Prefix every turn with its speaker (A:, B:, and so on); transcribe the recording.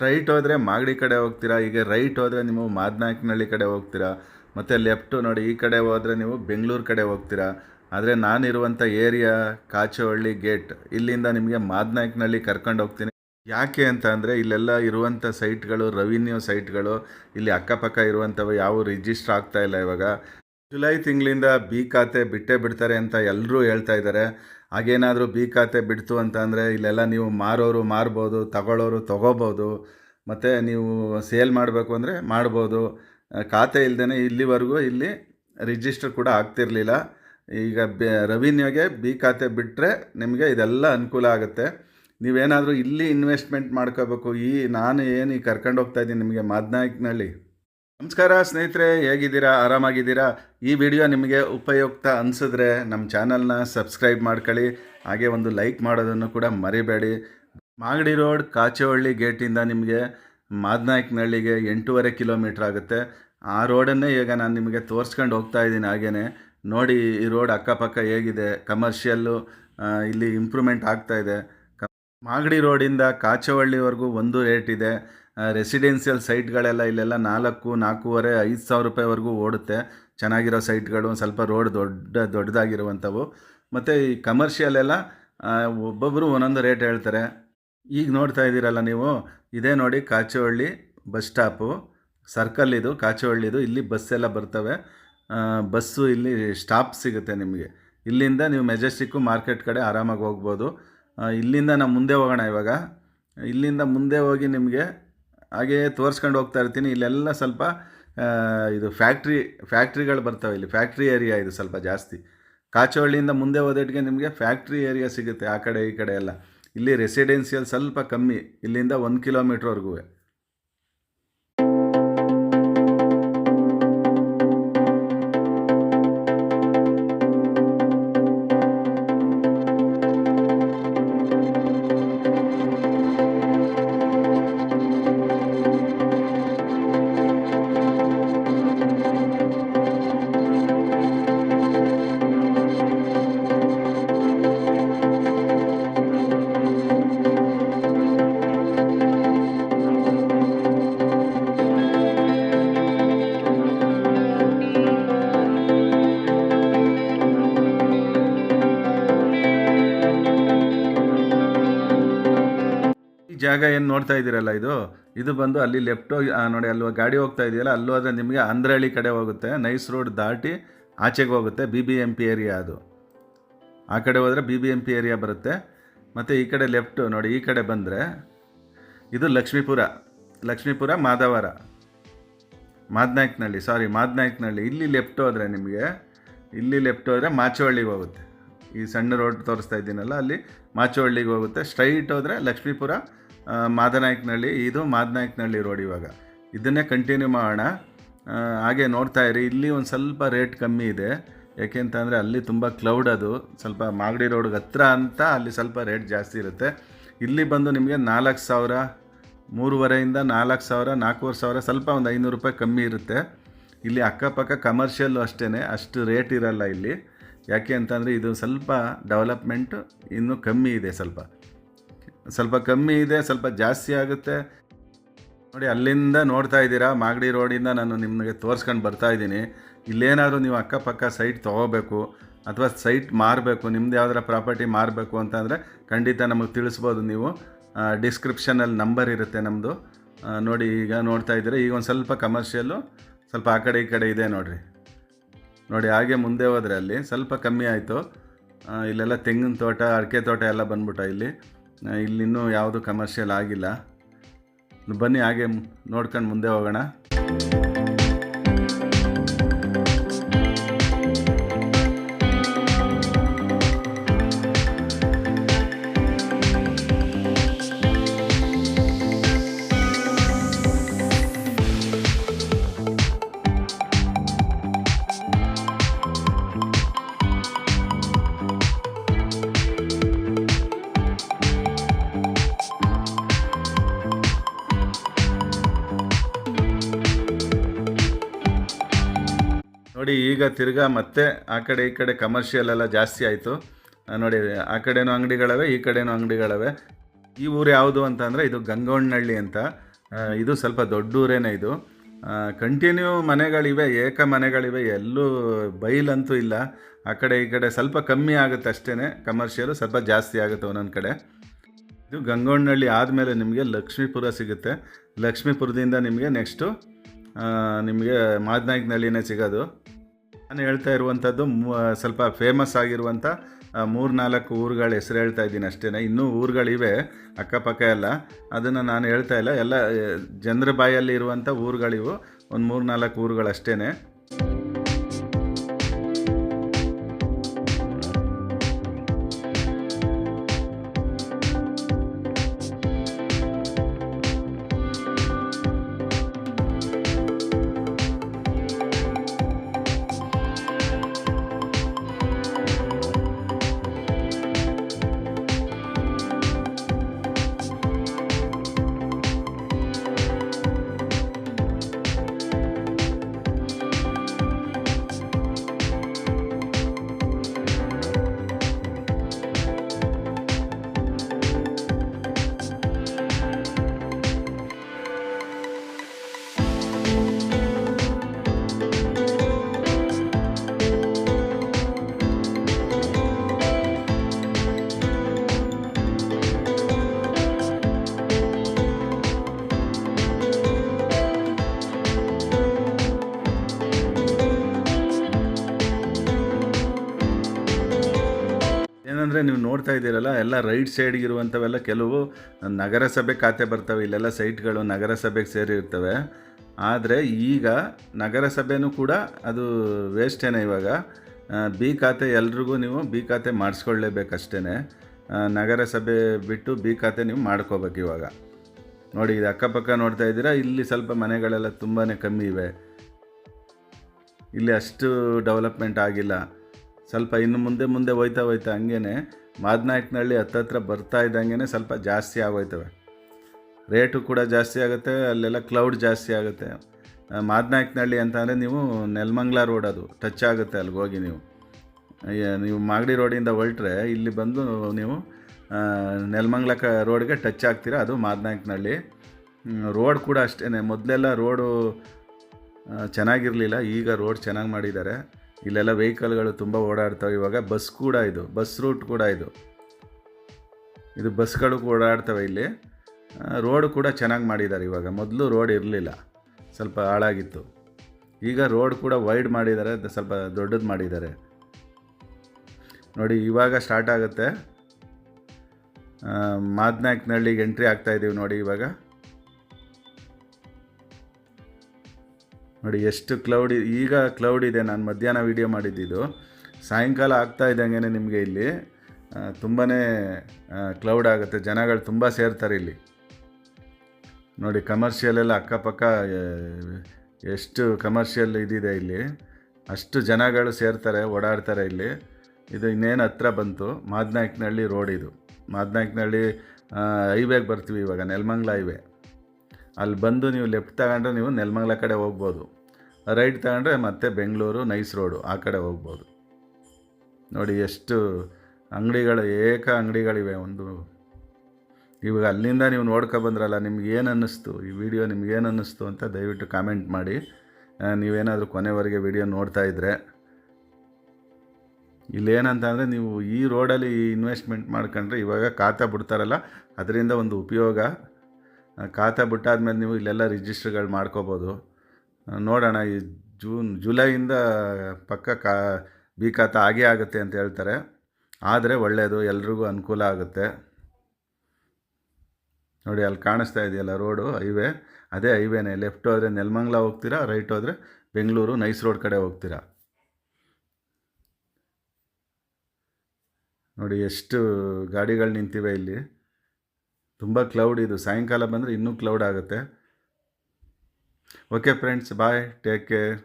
A: Straight ಹೋದರೆ ಮಾಗಡಿ ಕಡೆ ಹೋಗ್ತೀರಾ? ಈಗ ರೈಟ್ ಹೋದರೆ ನೀವು ಮಾದನಾಯಕನಹಳ್ಳಿ ಕಡೆ ಹೋಗ್ತೀರಾ? ಮತ್ತು ಲೆಫ್ಟು ನೋಡಿ ಈ ಕಡೆ ಹೋದರೆ ನೀವು ಬೆಂಗಳೂರು ಕಡೆ ಹೋಗ್ತೀರಾ? ಆದರೆ ನಾನಿರುವಂಥ ಏರಿಯಾ ಕಾಚಹಳ್ಳಿ ಗೇಟ್ ಇಲ್ಲಿಂದ ನಿಮಗೆ ಮಾದನಾಯಕನಹಳ್ಳಿ ಕರ್ಕೊಂಡು ಹೋಗ್ತೀನಿ. ಯಾಕೆ ಅಂತ ಅಂದರೆ ಇಲ್ಲೆಲ್ಲ ಇರುವಂಥ ಸೈಟ್ಗಳು ರೆವಿನ್ಯೂ ಸೈಟ್ಗಳು ಇಲ್ಲಿ ಅಕ್ಕಪಕ್ಕ ಇರುವಂಥವು ಯಾವ ರಿಜಿಸ್ಟ್ರ್ ಇಲ್ಲ ಇವಾಗ. ಜುಲೈ ತಿಂಗಳಿಂದ ಬಿ ಖಾತೆ ಬಿಟ್ಟೇ ಬಿಡ್ತಾರೆ ಅಂತ ಎಲ್ಲರೂ ಹೇಳ್ತಾ ಇದ್ದಾರೆ. ಹಾಗೇನಾದರೂ ಬಿ ಖಾತೆ ಬಿಡ್ತು ಅಂತ ಅಂದರೆ ಇಲ್ಲೆಲ್ಲ ನೀವು ಮಾರೋರು ಮಾರ್ಬೋದು, ತಗೊಳ್ಳೋರು ತಗೋಬೋದು, ಮತ್ತು ನೀವು ಸೇಲ್ ಮಾಡಬೇಕು ಅಂದರೆ ಮಾಡ್ಬೋದು. ಖಾತೆ ಇಲ್ಲದೇ ಇಲ್ಲಿವರೆಗೂ ಇಲ್ಲಿ ರಿಜಿಸ್ಟರ್ ಕೂಡ ಆಗ್ತಿರಲಿಲ್ಲ. ಈಗ ಬೆ ರೆವಿನ್ಯೂಗೆ ಬಿ ಖಾತೆ ಬಿಟ್ಟರೆ ನಿಮಗೆ ಇದೆಲ್ಲ ಅನುಕೂಲ ಆಗುತ್ತೆ. ನೀವೇನಾದರೂ ಇಲ್ಲಿ ಇನ್ವೆಸ್ಟ್ಮೆಂಟ್ ಮಾಡ್ಕೋಬೇಕು. ಈ, ನಾನು ಏನು ಕರ್ಕೊಂಡು ಹೋಗ್ತಾ ಇದ್ದೀನಿ ನಿಮಗೆ ಮಾದನಾಯಕನಹಳ್ಳಿ ನಮಸ್ಕಾರ ಸ್ನೇಹಿತರೆ, ಹೇಗಿದ್ದೀರಾ? ಆರಾಮಾಗಿದ್ದೀರಾ? ಈ ವಿಡಿಯೋ ನಿಮಗೆ ಉಪಯುಕ್ತ ಅನಿಸಿದ್ರೆ ನಮ್ಮ ಚಾನಲ್ನ ಸಬ್ಸ್ಕ್ರೈಬ್ ಮಾಡ್ಕೊಳ್ಳಿ, ಹಾಗೆ ಒಂದು ಲೈಕ್ ಮಾಡೋದನ್ನು ಕೂಡ ಮರಿಬೇಡಿ. ಮಾಗಡಿ ರೋಡ್ ಕಾಚವಳ್ಳಿ ಗೇಟಿಂದ ನಿಮಗೆ ಮಾದನಾಯಕನಹಳ್ಳಿಗೆ ಎಂಟೂವರೆ ಕಿಲೋಮೀಟ್ರ್ ಆಗುತ್ತೆ. ಆ ರೋಡನ್ನೇ ಈಗ ನಾನು ನಿಮಗೆ ತೋರಿಸ್ಕೊಂಡು ಹೋಗ್ತಾ ಇದ್ದೀನಿ ಹಾಗೇ ನೋಡಿ, ಈ ರೋಡ್ ಅಕ್ಕಪಕ್ಕ ಹೇಗಿದೆ. ಕಮರ್ಷಿಯಲ್ಲು ಇಲ್ಲಿ ಇಂಪ್ರೂವ್ಮೆಂಟ್ ಆಗ್ತಾ ಇದೆ. ಕ- ಮಾಗಡಿ ರೋಡಿಂದ ಕಾಚವಳ್ಳಿವರೆಗೂ ಒಂದು ರೇಟ್ ಇದೆ. ರೆಸಿಡೆನ್ಷಿಯಲ್ ಸೈಟ್ಗಳೆಲ್ಲ ಇಲ್ಲೆಲ್ಲ ನಾಲ್ಕು, ನಾಲ್ಕೂವರೆ, ಐದು ಸಾವಿರ ರೂಪಾಯಿವರೆಗೂ ಓಡುತ್ತೆ. ಚೆನ್ನಾಗಿರೋ ಸೈಟ್ಗಳು ಸ್ವಲ್ಪ ರೋಡ್ ದೊಡ್ಡ, ದೊಡ್ಡದಾಗಿರುವಂಥವು. ಮತ್ತು ಈ ಕಮರ್ಷಿಯಲ್ ಎಲ್ಲ ಒಬ್ಬೊಬ್ಬರು ಒಂದೊಂದು ರೇಟ್ ಹೇಳ್ತಾರೆ. ಈಗ ನೋಡ್ತಾ ಇದ್ದೀರಲ್ಲ ನೀವು, ಇದೇ ನೋಡಿ ಕಾಚೋಹಳ್ಳಿ ಬಸ್ ಸ್ಟಾಪು ಸರ್ಕಲ್ ಇದು ಕಾಚೋಹಳ್ಳಿದು ಇಲ್ಲಿ ಬಸ್ ಎಲ್ಲ ಬರ್ತವೆ. ಬಸ್ಸು ಇಲ್ಲಿ ಸ್ಟಾಪ್ ಸಿಗುತ್ತೆ ನಿಮಗೆ. ಇಲ್ಲಿಂದ ನೀವು ಮೆಜೆಸ್ಟಿಕ್ಕು ಮಾರ್ಕೆಟ್ ಕಡೆ ಆರಾಮಾಗಿ ಹೋಗ್ಬೋದು. ಇಲ್ಲಿಂದ ನಾವು ಮುಂದೆ ಹೋಗೋಣ ಇವಾಗ. ಇಲ್ಲಿಂದ ಮುಂದೆ ಹೋಗಿ ನಿಮಗೆ ಹಾಗೆಯೇ ತೋರಿಸ್ಕೊಂಡು ಹೋಗ್ತಾ ಇರ್ತೀನಿ. ಇಲ್ಲೆಲ್ಲ ಸ್ವಲ್ಪ ಇದು ಫ್ಯಾಕ್ಟ್ರಿ ಫ್ಯಾಕ್ಟ್ರಿಗಳು ಬರ್ತವೆ ಇಲ್ಲಿ. ಫ್ಯಾಕ್ಟ್ರಿ ಏರಿಯಾ ಇದು ಸ್ವಲ್ಪ ಜಾಸ್ತಿ. ಕಾಚವಳ್ಳಿಯಿಂದ ಮುಂದೆ ಹೋದಟ್ಟಿಗೆ ನಿಮಗೆ ಫ್ಯಾಕ್ಟ್ರಿ ಏರಿಯಾ ಸಿಗುತ್ತೆ, ಆ ಕಡೆ ಈ ಕಡೆ ಎಲ್ಲ. ಇಲ್ಲಿ ರೆಸಿಡೆನ್ಸಿಯಲ್ ಸ್ವಲ್ಪ ಕಮ್ಮಿ. ಇಲ್ಲಿಂದ ಒಂದು ಕಿಲೋಮೀಟ್ರ್ವರೆಗೂ ಜಾಗ ಏನು ನೋಡ್ತಾ ಇದ್ದೀರಲ್ಲ ಇದು? ಇದು ಬಂದು ಅಲ್ಲಿ ಲೆಫ್ಟ್ ನೋಡಿ, ಅಲ್ಲಿ ಗಾಡಿ ಹೋಗ್ತಾ ಇದೆಯಲ್ಲ, ಅಲ್ಲೂ ಆದರೆ ನಿಮಗೆ ಅಂದ್ರಹಳ್ಳಿ ಕಡೆ ಹೋಗುತ್ತೆ, ನೈಸ್ ರೋಡ್ ದಾಟಿ ಆಚೆಗೆ ಹೋಗುತ್ತೆ B B M P area ಅದು. ಆ ಕಡೆ ಹೋದರೆ B B M P area ಬರುತ್ತೆ. ಮತ್ತು ಈ ಕಡೆ ಲೆಫ್ಟು, ನೋಡಿ, ಈ ಕಡೆ ಬಂದರೆ ಇದು ಲಕ್ಷ್ಮೀಪುರ ಲಕ್ಷ್ಮೀಪುರ ಮಾದವರ. ಮಾದನಾಯ್ಕನಹಳ್ಳಿ ಸಾರಿ ಮಾದನಾಯ್ಕನಹಳ್ಳಿ ಇಲ್ಲಿ ಲೆಫ್ಟ್ ಹೋದರೆ ನಿಮಗೆ, ಇಲ್ಲಿ ಲೆಫ್ಟ್ ಹೋದರೆ ಮಾಚವಳ್ಳಿಗೆ ಹೋಗುತ್ತೆ. ಈ ಸಣ್ಣ ರೋಡ್ ತೋರಿಸ್ತಾ ಇದ್ದೀನಲ್ಲ, ಅಲ್ಲಿ ಮಾಚವಳ್ಳಿಗೆ ಹೋಗುತ್ತೆ. ಸ್ಟ್ರೈಟ್ ಹೋದರೆ ಲಕ್ಷ್ಮೀಪುರ ಮಾದನಾಯಕನಹಳ್ಳಿ ಇದು ಮಾದನಾಯಕನಹಳ್ಳಿ ರೋಡ್ ಇವಾಗ. ಇದನ್ನೇ ಕಂಟಿನ್ಯೂ ಮಾಡೋಣ. ಹಾಗೆ ನೋಡ್ತಾ ಇರಿ, ಇಲ್ಲಿ ಒಂದು ಸ್ವಲ್ಪ ರೇಟ್ ಕಮ್ಮಿ ಇದೆ. ಯಾಕೆಂತಂದರೆ ಅಲ್ಲಿ ತುಂಬ ಕ್ಲೌಡ್ ಅದು. ಸ್ವಲ್ಪ ಮಾಗಡಿ ರೋಡ್ಗೆ ಹತ್ರ ಅಂತ ಅಲ್ಲಿ ಸ್ವಲ್ಪ ರೇಟ್ ಜಾಸ್ತಿ ಇರುತ್ತೆ. ಇಲ್ಲಿ ಬಂದು ನಿಮಗೆ ನಾಲ್ಕು ಸಾವಿರ, ಮೂರುವರೆಯಿಂದ ನಾಲ್ಕು ಸಾವಿರ, ನಾಲ್ಕೂವರೆ ಸಾವಿರ, ಸ್ವಲ್ಪ ಒಂದು ಐನೂರು ರೂಪಾಯಿ ಕಮ್ಮಿ ಇರುತ್ತೆ. ಇಲ್ಲಿ ಅಕ್ಕಪಕ್ಕ ಕಮರ್ಷಿಯಲ್ಲು ಅಷ್ಟೇ ಅಷ್ಟು ರೇಟ್ ಇರಲ್ಲ ಇಲ್ಲಿ. ಯಾಕೆ ಅಂತಂದರೆ ಇದು ಸ್ವಲ್ಪ ಡೆವಲಪ್ಮೆಂಟು ಇನ್ನೂ ಕಮ್ಮಿ ಇದೆ ಸ್ವಲ್ಪ. ಸ್ವಲ್ಪ ಕಮ್ಮಿ ಇದೆ, ಸ್ವಲ್ಪ ಜಾಸ್ತಿ ಆಗುತ್ತೆ. ನೋಡಿ, ಅಲ್ಲಿಂದ ನೋಡ್ತಾ ಇದ್ದೀರಾ? ಮಾಗಡಿ ರೋಡಿಂದ ನಾನು ನಿಮಗೆ ತೋರಿಸ್ಕೊಂಡು ಬರ್ತಾ ಇದ್ದೀನಿ. ಇಲ್ಲೇನಾದರೂ ನೀವು ಅಕ್ಕಪಕ್ಕ ಸೈಟ್ ತೊಗೋಬೇಕು, ಅಥವಾ ಸೈಟ್ ಮಾರಬೇಕು, ನಿಮ್ದು ಯಾವ್ದಾರ ಪ್ರಾಪರ್ಟಿ ಮಾರಬೇಕು ಅಂತಂದರೆ ಖಂಡಿತ ನಮಗೆ ತಿಳಿಸ್ಬೋದು ನೀವು. ಡಿಸ್ಕ್ರಿಪ್ಷನಲ್ಲಿ ನಂಬರ್ ಇರುತ್ತೆ ನಮ್ಮದು ನೋಡಿ, ಈಗ ನೋಡ್ತಾ ಇದ್ದೀರಾ? ಈಗ ಒಂದು ಸ್ವಲ್ಪ ಕಮರ್ಷಿಯಲ್ಲು ಸ್ವಲ್ಪ ಆ ಕಡೆ ಈ ಕಡೆ ಇದೆ ನೋಡಿರಿ. ನೋಡಿ, ಹಾಗೆ ಮುಂದೆ ಹೋದರೆ ಅಲ್ಲಿ ಸ್ವಲ್ಪ ಕಮ್ಮಿ ಆಯಿತು. ಇಲ್ಲೆಲ್ಲ ತೆಂಗಿನ ತೋಟ, ಅಡಿಕೆ ತೋಟ ಎಲ್ಲ ಬಂದ್ಬಿಟ್ಟ ಇಲ್ಲಿ. ಇಲ್ಲಿನ್ನೂ ಯಾವುದು ಕಮರ್ಷಿಯಲ್ ಆಗಿಲ್ಲ. ಬನ್ನಿ ಹಾಗೆ ನೋಡ್ಕೊಂಡು ಮುಂದೆ ಹೋಗೋಣ. ನೋಡಿ, ಈಗ ತಿರ್ಗಾ ಮತ್ತೆ ಆ ಕಡೆ ಈ ಕಡೆ ಕಮರ್ಷಿಯಲ್ ಎಲ್ಲ ಜಾಸ್ತಿ ಆಯಿತು. ನೋಡಿ, ಆ ಕಡೆನೂ ಅಂಗಡಿಗಳವೆ, ಈ ಕಡೆನೂ ಅಂಗಡಿಗಳವೆ. ಈ ಊರು ಯಾವುದು ಅಂತ ಇದು ಗಂಗೋಣ್ಣಳ್ಳಿ ಅಂತ. ಇದು ಸ್ವಲ್ಪ ದೊಡ್ಡ ಊರೇನೆ ಇದು. ಕಂಟಿನ್ಯೂ ಮನೆಗಳಿವೆ, ಏಕ ಮನೆಗಳಿವೆ, ಎಲ್ಲೂ ಬೈಲಂತೂ ಇಲ್ಲ. ಆ ಕಡೆ ಈ ಕಡೆ ಸ್ವಲ್ಪ ಕಮ್ಮಿ ಆಗುತ್ತೆ ಅಷ್ಟೇ ಕಮರ್ಷಿಯಲು ಸ್ವಲ್ಪ ಜಾಸ್ತಿ ಆಗುತ್ತೆ ಒಂದೊಂದು ಕಡೆ. ಇದು ಗಂಗೋಣ್ಣಹಳ್ಳಿ ಆದಮೇಲೆ ನಿಮಗೆ ಲಕ್ಷ್ಮೀಪುರ ಸಿಗುತ್ತೆ. ಲಕ್ಷ್ಮೀಪುರದಿಂದ ನಿಮಗೆ ನೆಕ್ಸ್ಟು ನಿಮಗೆ ಮಾದನಾಯ್ಕನಹಳ್ಳಿನೇ ಸಿಗೋದು. ನಾನು ಹೇಳ್ತಾ ಇರುವಂಥದ್ದು ಸ್ವಲ್ಪ ಫೇಮಸ್ ಆಗಿರುವಂಥ ಮೂರು ನಾಲ್ಕು ಊರುಗಳ ಹೆಸರು ಹೇಳ್ತಾ ಇದ್ದೀನಿ ಅಷ್ಟೇ ಇನ್ನೂ ಊರುಗಳಿವೆ, ಅಕ್ಕಪಕ್ಕ ಎಲ್ಲ. ಅದನ್ನು ನಾನು ಹೇಳ್ತಾ ಇಲ್ಲ. ಎಲ್ಲ ಜನರ ಬಾಯಲ್ಲಿ ಇರುವಂಥ ಊರುಗಳಿವು. ಒಂದು ಮೂರು ನಾಲ್ಕು ಊರುಗಳಷ್ಟೇ ಏನಂದರೆ ನೀವು ನೋಡ್ತಾ ಇದ್ದೀರಲ್ಲ, ಎಲ್ಲ ರೈಟ್ ಸೈಡ್ಗೆ ಇರುವಂಥವೆಲ್ಲ ಕೆಲವು ನಗರಸಭೆ ಖಾತೆ ಬರ್ತವೆ, ಇಲ್ಲೆಲ್ಲ ಸೈಟ್ಗಳು ನಗರಸಭೆಗೆ ಸೇರಿರ್ತವೆ. ಆದರೆ ಈಗ ನಗರಸಭೆನೂ ಕೂಡ ಅದು ವೇಸ್ಟೇನೆ ಇವಾಗ. ಬಿ ಖಾತೆ ಎಲ್ರಿಗೂ ನೀವು ಬಿ ಖಾತೆ ಮಾಡಿಸ್ಕೊಳ್ಳೇಬೇಕಷ್ಟೇ ನಗರಸಭೆ ಬಿಟ್ಟು ಬಿ ಖಾತೆ ನೀವು ಮಾಡ್ಕೋಬೇಕು ಇವಾಗ. ನೋಡಿ, ಇದು ಅಕ್ಕಪಕ್ಕ ನೋಡ್ತಾ ಇದ್ದೀರಾ? ಇಲ್ಲಿ ಸ್ವಲ್ಪ ಮನೆಗಳೆಲ್ಲ ತುಂಬಾ ಕಮ್ಮಿ ಇವೆ. ಇಲ್ಲಿ ಅಷ್ಟು ಡೆವಲಪ್ಮೆಂಟ್ ಆಗಿಲ್ಲ. ಸ್ವಲ್ಪ ಇನ್ನು ಮುಂದೆ ಮುಂದೆ ಹೋಯ್ತಾ ಹೋಯ್ತಾ ಹಂಗೇ ಮಾದನಾಯಕನಹಳ್ಳಿ ಹತ್ತತ್ರ ಬರ್ತಾ ಇದ್ದಂಗೆ ಸ್ವಲ್ಪ ಜಾಸ್ತಿ ಆಗೋಯ್ತವೆ. ರೇಟು ಕೂಡ ಜಾಸ್ತಿ ಆಗುತ್ತೆ, ಅಲ್ಲೆಲ್ಲ ಕ್ಲೌಡ್ ಜಾಸ್ತಿ ಆಗುತ್ತೆ. ಮಾದನಾಯಕನಹಳ್ಳಿ ಅಂತ ಅಂದರೆ ನೀವು ನೆಲಮಂಗ್ಲ ರೋಡ್ ಅದು ಟಚ್ ಆಗುತ್ತೆ ಅಲ್ಲಿಗೆ ಹೋಗಿ ನೀವು. ನೀವು ಮಾಗಡಿ ರೋಡಿಂದ ಹೊರಟ್ರೆ ಇಲ್ಲಿ ಬಂದು ನೀವು ನೆಲಮಂಗ್ಲ ಕ ರೋಡ್ಗೆ ಟಚ್ ಆಗ್ತೀರಾ, ಅದು ಮಾದನಾಯಕನಹಳ್ಳಿ. ರೋಡ್ ಕೂಡ ಅಷ್ಟೇ ಮೊದಲೆಲ್ಲ ರೋಡು ಚೆನ್ನಾಗಿರಲಿಲ್ಲ, ಈಗ ರೋಡ್ ಚೆನ್ನಾಗಿ ಮಾಡಿದ್ದಾರೆ. ಇಲ್ಲೆಲ್ಲ ವೆಹಿಕಲ್ಗಳು ತುಂಬ ಓಡಾಡ್ತವೆ. ಇವಾಗ ಬಸ್ ಕೂಡ ಇದು, ಬಸ್ ರೂಟ್ ಕೂಡ ಇದು. ಇದು ಬಸ್ಗಳು ಓಡಾಡ್ತವೆ ಇಲ್ಲಿ. ರೋಡ್ ಕೂಡ ಚೆನ್ನಾಗಿ ಮಾಡಿದ್ದಾರೆ ಇವಾಗ. ಮೊದಲು ರೋಡ್ ಇರಲಿಲ್ಲ. ಸ್ವಲ್ಪ ಹಾಳಾಗಿತ್ತು. ಈಗ ರೋಡ್ ಕೂಡ ವೈಡ್ ಮಾಡಿದ್ದಾರೆ, ಸ್ವಲ್ಪ ದೊಡ್ಡದು ಮಾಡಿದ್ದಾರೆ. ನೋಡಿ, ಇವಾಗ ಸ್ಟಾರ್ಟ್ ಆಗುತ್ತೆ. ಮಾದನಾಯಕನಹಳ್ಳಿಗೆ ಎಂಟ್ರಿ ಆಗ್ತಾ ಇದ್ದೀವಿ ನೋಡಿ ಇವಾಗ. ನೋಡಿ, ಎಷ್ಟು ಕ್ಲೌಡ್ ಈಗ ಕ್ಲೌಡ್ ಇದೆ. ನಾನು ಮಧ್ಯಾಹ್ನ ವೀಡಿಯೋ ಮಾಡಿದ್ದಿದ್ದು ಸಾಯಂಕಾಲ ಆಗ್ತಾ ಇದ್ದಂಗೆ ನಿಮಗೆ ಇಲ್ಲಿ. ತುಂಬಾ ಕ್ಲೌಡ್ ಆಗುತ್ತೆ. ಜನಗಳು ತುಂಬ ಸೇರ್ತಾರೆ ಇಲ್ಲಿ. ನೋಡಿ ಕಮರ್ಷಿಯಲ್ ಎಲ್ಲ ಅಕ್ಕಪಕ್ಕ ಎಷ್ಟು ಕಮರ್ಷಿಯಲ್ ಇದಿದೆ ಇಲ್ಲಿ. ಅಷ್ಟು ಜನಗಳು ಸೇರ್ತಾರೆ, ಓಡಾಡ್ತಾರೆ ಇಲ್ಲಿ. ಇದು ಇನ್ನೇನು ಹತ್ರ ಬಂತು. ಮಾದನಾಯಕನಹಳ್ಳಿ ರೋಡ್ ಇದು. ಮಾದನಾಯಕನಹಳ್ಳಿ ಹೈವೇಗೆ ಬರ್ತೀವಿ ಇವಾಗ, ನೆಲಮಂಗ್ಲ ಹೈವೇ ಅಲ್ಲಿ ಬಂದು ನೀವು ಲೆಫ್ಟ್ ತಗೊಂಡ್ರೆ ನೀವು ನೆಲಮಂಗ್ಲ ಕಡೆ ಹೋಗ್ಬೋದು. ರೈಟ್ ತಗೊಂಡ್ರೆ ಮತ್ತೆ ಬೆಂಗಳೂರು ನೈಸ್ ರೋಡು ಆ ಕಡೆ ಹೋಗ್ಬೋದು. ನೋಡಿ ಎಷ್ಟು ಅಂಗಡಿಗಳು, ಏಕ ಅಂಗಡಿಗಳಿವೆ ಒಂದು. ಇವಾಗ ಅಲ್ಲಿಂದ ನೀವು ನೋಡ್ಕೊ ಬಂದ್ರಲ್ಲ, ನಿಮ್ಗೆ ಏನು ಅನ್ನಿಸ್ತು? ಈ ವಿಡಿಯೋ ನಿಮ್ಗೆ ಏನು ಅನ್ನಿಸ್ತು ಅಂತ ದಯವಿಟ್ಟು ಕಾಮೆಂಟ್ ಮಾಡಿ. ನೀವೇನಾದರೂ ಕೊನೆವರೆಗೆ ವಿಡಿಯೋ ನೋಡ್ತಾ ಇದ್ದರೆ ಇಲ್ಲೇನಂತ ಅಂದರೆ ನೀವು ಈ ರೋಡಲ್ಲಿ ಇನ್ವೆಸ್ಟ್ಮೆಂಟ್ ಮಾಡ್ಕೊಂಡ್ರೆ ಇವಾಗ ಖಾತಾ ಬಿಡ್ತಾರಲ್ಲ, ಅದರಿಂದ ಒಂದು ಉಪಯೋಗ. ಖಾತಾ ಬಿಟ್ಟಾದ್ಮೇಲೆ ನೀವು ಇಲ್ಲೆಲ್ಲ ರಿಜಿಸ್ಟ್ರ್ಗಳು ಮಾಡ್ಕೋಬೋದು. ನೋಡೋಣ, ಈ ಜೂನ್, ಜುಲೈಯಿಂದ ಪಕ್ಕ ಕಾ ಬಿ ಆಗೇ ಆಗುತ್ತೆ ಅಂತ ಹೇಳ್ತಾರೆ. ಆದರೆ ಒಳ್ಳೆಯದು ಎಲ್ರಿಗೂ ಅನುಕೂಲ ಆಗುತ್ತೆ. ನೋಡಿ, ಅಲ್ಲಿ ಕಾಣಿಸ್ತಾ ಇದೆಯಲ್ಲ, ರೋಡು, ಹೈವೇ. ಅದೇ ಹೈವೇನೇ, ಲೆಫ್ಟ್ ಹೋದರೆ ನೆಲಮಂಗ್ಲ ಹೋಗ್ತೀರಾ, ರೈಟ್ ಹೋದರೆ ಬೆಂಗಳೂರು, ನೈಸ್ ರೋಡ್ ಕಡೆ ಹೋಗ್ತೀರಾ? ನೋಡಿ, ಎಷ್ಟು ಗಾಡಿಗಳು ನಿಂತಿವೆ ಇಲ್ಲಿ. ತುಂಬ ಕ್ಲೌಡ್ ಇದು. ಸಾಯಂಕಾಲ ಬಂದರೆ ಇನ್ನೂ ಕ್ಲೌಡ್ ಆಗುತ್ತೆ. Okay, friends, bye. Take care.